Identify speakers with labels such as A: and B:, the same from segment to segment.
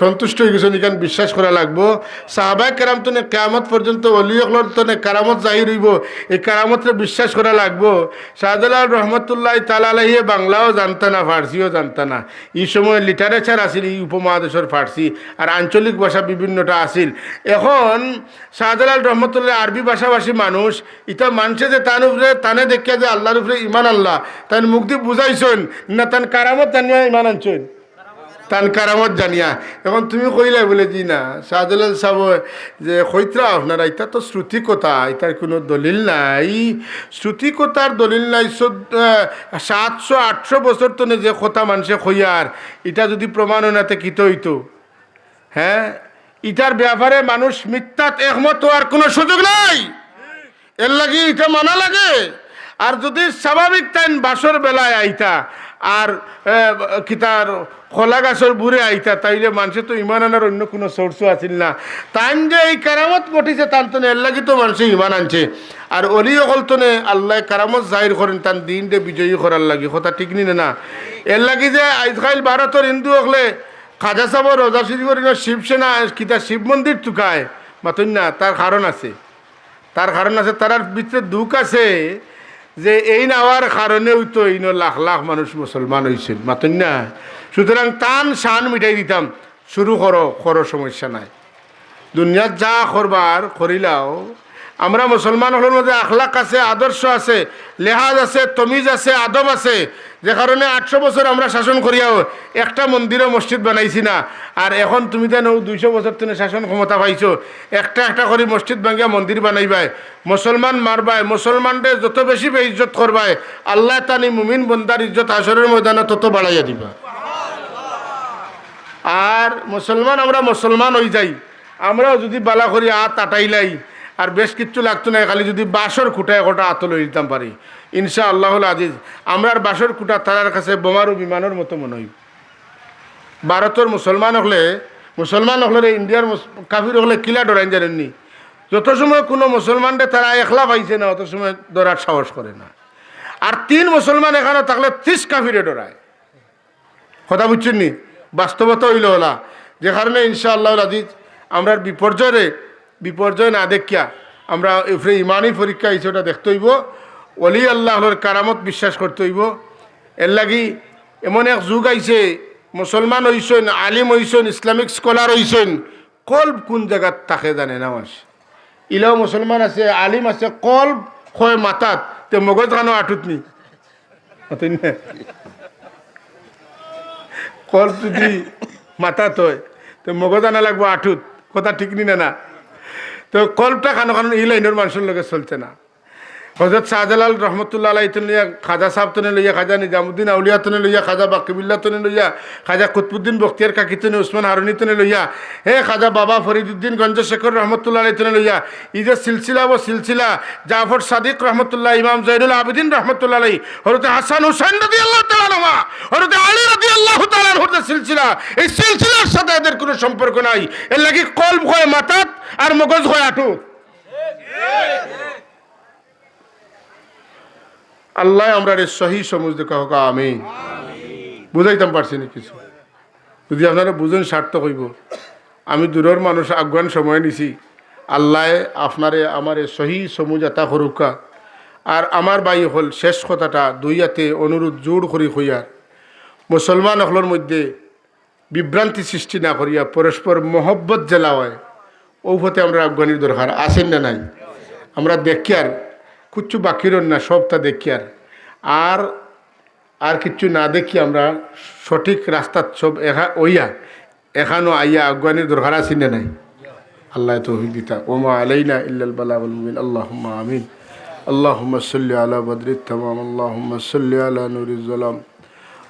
A: সন্তুষ্ট হয়ে গেছেন, এখান বিশ্বাস করা লাগবো। সাহাবাই কেরাম তনে কেয়ামত পর্যন্ত অলি অকলর তনে কারামত জাহির হইব। এই কারামতরে বিশ্বাস করা লাগবো। শাহজালাল রহমতুল্লাহ তালাহিয়ে বাংলাও জানতা না, ফার্সিও জানতা না। এই সময় লিটারেচার আসিল এই উপমহাদেশের ফার্সি। আর আঞ্চলিক ভাষা বিভিন্নটা আসিল এখন শাহজালাল রহমতুল্লাহ আরবি ভাষাভাষী মানুষ ইটা মানছে যে তান উপরে, তানে দেখিয়া যে আল্লাহর উপরে ইমান আল্লাহ। তান মুক্তি বুঝাইছেন, না তান কারামত জানিয়া ইমান আনছেন। তান কারামত জানিয়া। এখন তুমি কইলে বলে, জি না, শাহজালাল সাহেব, যে কইত্রা আপনারা এটা তো শ্রুতি কথা এটার কোনো দলিল নাই। শ্রুতি কথার দলিল নাই সাতশো, আটশো বছর তো যে কথা মানুষে কইয়ার এটা যদি প্রমাণ হয় না তে কিতো হইতো? হ্যাঁ? ইটার ব্যাপারে মানুষ মিথ্যাত একমত হওয়ার কোনো সুযোগ নাই। এর লাগি এটা মানা লাগে। আর যদি স্বাভাবিক টাইম বাসর বেলায় আইতা আর কিতার খোলা গাছর বুড়ে আইতা, তাইলে মানুষের তো ইমান আনার অন্য কোনো সোর্সও আছিল না। তাইন যে এই কারামত ঘটিছে তান তো এর লাগি তো মানুষে ইমান আনছে। আর অলি অকল তো আল্লাহ কারামত জাহির করেন তান দিনটা বিজয়ী করার লাগি। কথা ঠিক নি না এর লাগি যে আজকাল ভারতের হিন্দু হকলে খাজা সাহ রোজা শিবর শিবসেনা কিতা শিব মন্দির টুকায় মাতন না তার কারণ আছে। তার কারণ আছে তার ভিতরে দুঃখ আছে। যে এই নেওয়ার কারণেও তো এই লাখ লাখ মানুষ মুসলমান হয়েছিল মাতুন না? সুতরাং টান শান মিটাই দিতাম, শুরু করো করো সমস্যা নাই। দুনিয়াত যা করবার করিলাও আমরা মুসলমান হলের মধ্যে আখলাক আছে, আদর্শ আছে, লেহাজ আছে, তমিজ আছে, আদব আছে। যে কারণে আটশো বছর আমরা শাসন করিয়াও একটা মন্দিরও মসজিদ বানাইছি না। আর এখন তুমি তো দুইশো বছর তুমি শাসন ক্ষমতা পাইছো। একটা একটা করে মসজিদ ভাঙ্গিয়া মন্দির বানাইবাই। মুসলমান মারবাই, মুসলমানদের যত বেশি ইজ্জত করবাই, আল্লাহ তানি মুমিন বন্দার ইজ্জত আসরের ময়দানে তত বাড়াইয়া দিবা। আর মুসলমান, আমরা মুসলমান হয়ে যাই। আমরাও যদি বালা করি আত আটাইলাই। আর বেশ কিচ্ছু লাগতো না, খালি যদি বাসর খুঁটায় গোটা আত লই দিতাম পারি। ইনশা আল্লাহুল আজিজ, আমরা বাসর খুঁটা তারার কাছে বোমারু বিমানের মতো মনে হই ভারতের মুসলমান হলে মুসলমান হলে ইন্ডিয়ার কাফির হলে কিলা ডরাইন জানেননি যত সময় কোনো মুসলমানদের তারা একলা পাইছে না, অত সময় ডরার সাহস করে না। আর তিন মুসলমান এখানে থাকলে ত্রিশ কাফিরে ডরায়। কথা বুঝছেন নি? বাস্তবতা হইল হলা যে কারণে ইনশাআল্লাহ আজিজ আমরা বিপর্যয়ে বিপর্যয় না দেখিয়া আমরা এফরে ইমানই পরীক্ষা হিসেবে দেখতে হইব। অলি আল্লাহর কারামত বিশ্বাস করতে হইব। এর লাগি এমন এক যুগ আইছে, মুসলমান হইছেন, আলিম হইছেন, ইসলামিক স্কলার হইছেন কল্ব কোন জায়গাত থাকে জানে না মাস ইলাও মুসলমান আছে, আলিম আছে কল্ব হয় মাতাত তে মগজ খানো আটুত নি। অতই না? কল যদি মাথা তয় তো মগজ আনা লাগবো আঠুত কথা ঠিক নি না না। তো কলটা খানো খানো এই লাইনের মানুষের লগে চলছে না। হজরত শাহজালাল রহমতুল্লাহ আলাই তুলে লইয়া, খাজা সাহেব তুলে লইয়া, খাজা নিজামুদ্দিন আউলিয়া তুলে লইয়া, খাজা বাকিবুল্লাহ তুলে লইয়া, খাজা কুতবুদ্দিন বখতিয়ার কাকি তুলে উসমান হারুনি তুলে লইয়া, হে খাজা বাবা ফরিদুদ্দিন গঞ্জশেখর রহমতুল্লাহ আলাই তুলে লইয়া ই যে সিলসিলা ও সিলসিলা, জাফর সাদিক রহমতুল্লাহ, ইমাম জৈনুল আবিদিন রহমতুল্লাহ আলাই হরতে হাসান হুসাইন রদি আল্লাহ তালা হরতে আলী রদি আল্লাহ তালার হরতে সিলসিলা, এই সিলসিলার সাথে এদের কোনো সম্পর্ক নাই। এর লাগি কল্প হয় মাথাত আর মগজ হয় আটুত আল্লাহ আমরা রে সহি সমুজ দেখা হোক আমি বুঝাইতাম পারছি না কিছু। যদি আপনারা বুঝেন সার্থক হইব। আমি দূরের মানুষ আগুয়ান সময় নিছি। আল্লাহ আপনারে, আমার সহি এটা করুকা আর আমার বাই হল শেষ কথাটা দুইয়াতে অনুরোধ জোর করি হইয়ার মুসলমান হলর মধ্যে বিভ্রান্তি সৃষ্টি না করিয়া পরস্পর মহব্বত জেলা হয় ওভতে আমরা আফগানির দরকার আসেন না নাই আমরা দেখি আর কিচ্ছু বাকি রন না সবটা দেখি আর আর আর কিচ্ছু না দেখি আমরা সঠিক রাস্তাত সব এখা ওইয়া এখানো আইয়া আফগানির দরকার আসেন না নাই আল্লাহ তৌফিক দিতা ওমা আলাইনা ইল্লাল বালাগুল মুবিন আল্লাহুম্মা আমিন আল্লাহুম্মা সাল্লি আলা বদরিত তামাম আল্লাহুম্মা সাল্লি আলা নুরিজ জালাম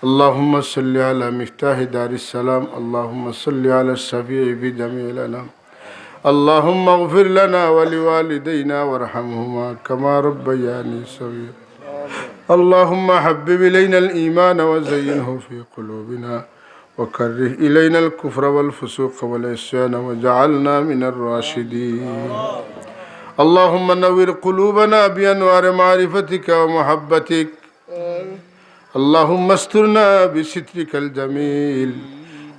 A: اللهم صل على مفتاح دار السلام اللهم صل على الشفيع بجميع الأنام اللهم اغفر لنا ولوالدينا وارحمهما كما ربياني صغيرا اللهم حبب إلينا الإيمان وزينه في قلوبنا وكره إلينا الكفر والفسوق والعصيان وجعلنا من الراشدين اللهم نور قلوبنا بأنوار معرفتك ومحبتك اللهم استرنا بسترك الجميل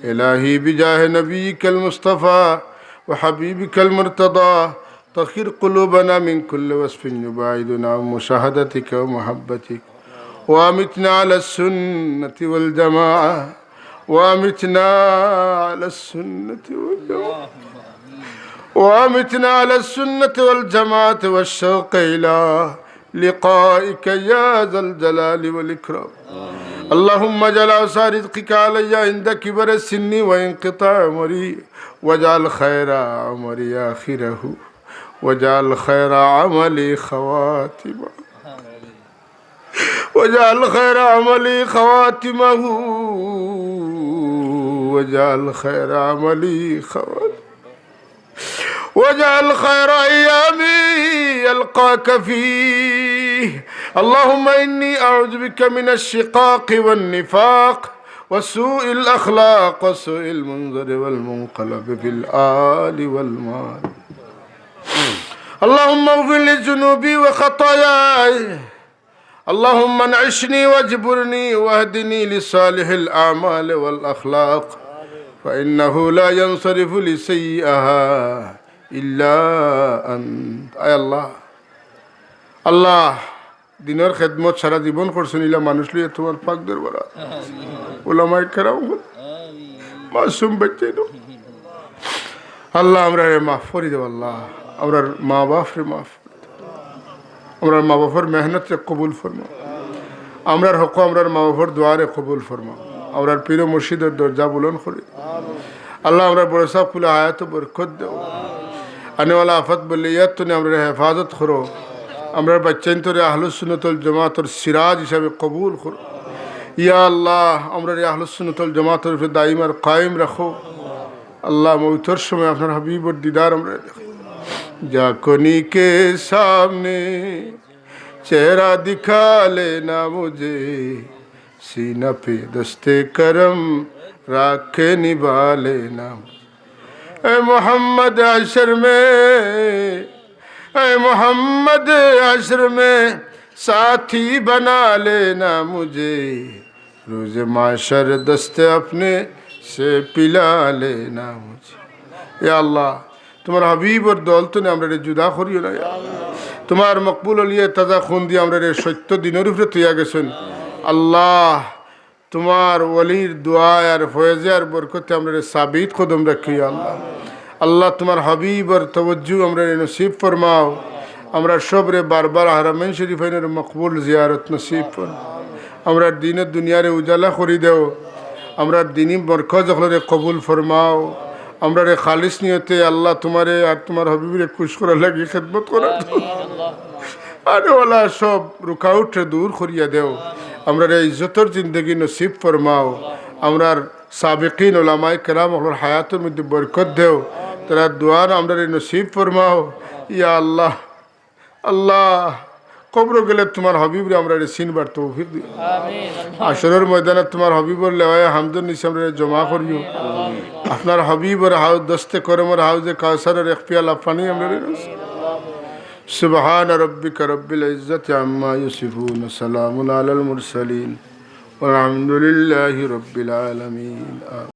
A: إلهي بجاه نبيك المصطفى وحبيبك المرتضى طهر قلوبنا من كل وصف يباعدنا عن مشاهدتك ومحبتك. وأمتنا على السنة والجماعة. وأمتنا على السنة والجماعة. وأمتنا على السنة والجماعة والشوق إلى لقائك يا ذا الجلال والإكرام. اللهم اجعل أوسع رزقك علي عند كبر السن وانقطاع عمري واجعل خير عمري آخره واجعل خير عملي خواتمه. واجعل خير عملي خواتمه واجعل خير عملي خواتمه. واجعل خير ايامي يلقاك فيه اللهم اني اعوذ بك من الشقاق والنفاق وسوء الاخلاق وسوء المنظر والمنقلب في الال والمال اللهم اغفر لي ذنوبي وخطاياي اللهم انعشني واجبرني واهدني لصالح الاعمال والاخلاق فانه لا ينصرف لسيئها ইল্লা আল্লাহ। আল্লাহ, দিনের খেদমত সারা জীবন করছেন, ইলা মানুষ লিয়ে তোমার পাক দরবার। ওলামাই কেরাম মাসুম নো আল্লাহ, আমরা রে মাফ করি দেব, আল্লাহ। আমরা মা বাপ রে মাফ আমরা মা বাপর মেহনত রে কবুল ফরমা আমরার হক আমরার মা বাপর দোয়ারে কবুল ফরমা আমরার পীর মুর্শিদের দরজা বুলন করি। আল্লাহ, আমরা বড় সাহ ফুলে আয়াত বরকত آنے والا آفت بلیت تو نے امر حفاظت خرو امر بچین تو اہل سنت الجماعت اور سراج حساب قبول خرو یا اللہ، امر اہل سنت الجماعت اور دائم اور قائم رکھو۔ اللہ موتر میں اپنا حبیب اور دیدار امر جا کنی کے سامنے چہرہ دکھا لینا مجھے۔ سینہ پہ دستے کرم راکھے نبھا لینا۔ মোহাম্মদ محمد মে میں اے محمد عشر میں ساتھی بنا না مجھے روز দস্তে دست সে পিলা লে না মুঝে। এ আল্লাহ, তোমার হাবিব ওর দল তো আমরা রে জুদা করিও না তোমার মকবুল অলিয়ে তাজা খুন দিয়ে আমরা রে সত্য দিনের উপরে তুইয়া গেছেন। আল্লাহ, তোমার অলির দোয়া আর ফয়েজে আর বরকতে আমরা সাবিত কদম রাখি আল্লাহ। আল্লাহ তোমার হাবিবর তবজ্জু আমরা রে নসিব ফরমাও। আমরা সব রে বারবার হারামেন শরীফের মকবুল জিয়ারত নসিব আমরা দিনের দুনিয়ারে উজালা করি দেও। আমরা দিনই বরকত যখন কবুল ফরমাও। আমরা রে খালিস নিয়তে আল্লাহ তোমারে আর তোমার হবিবিরে খুশ করা লাগি খেদমত করা আরে ওলা সব রুকাউটে দূর করিয়া দেও। আমরা রে ইজ্জতর জিন্দগি নসিব ফরমাও। আমরার সাবেকিন ওলামাই কেরাম ওর হায়াতের মধ্যে বরকত দেও। তারা দোয়ার আমরা রে নসিব ফরমাও ইয়া আল্লাহ আল্লাহ কবর গেলে তোমার হবিবরে আমরা রে সিনবার তৌফিক দিও আসরের ময়দানে তোমার হবিবর লেওয়ায় হামদুর নিচে আমরা জমা করিও আপনার হবিবর হাউজ দস্তে করমর হাউজে কাউসারের এক পিয়ালা পানি আমরা سبحان ربك رب العزة عما يصفون سلام على المرسلين والحمد لله رب العالمين آمين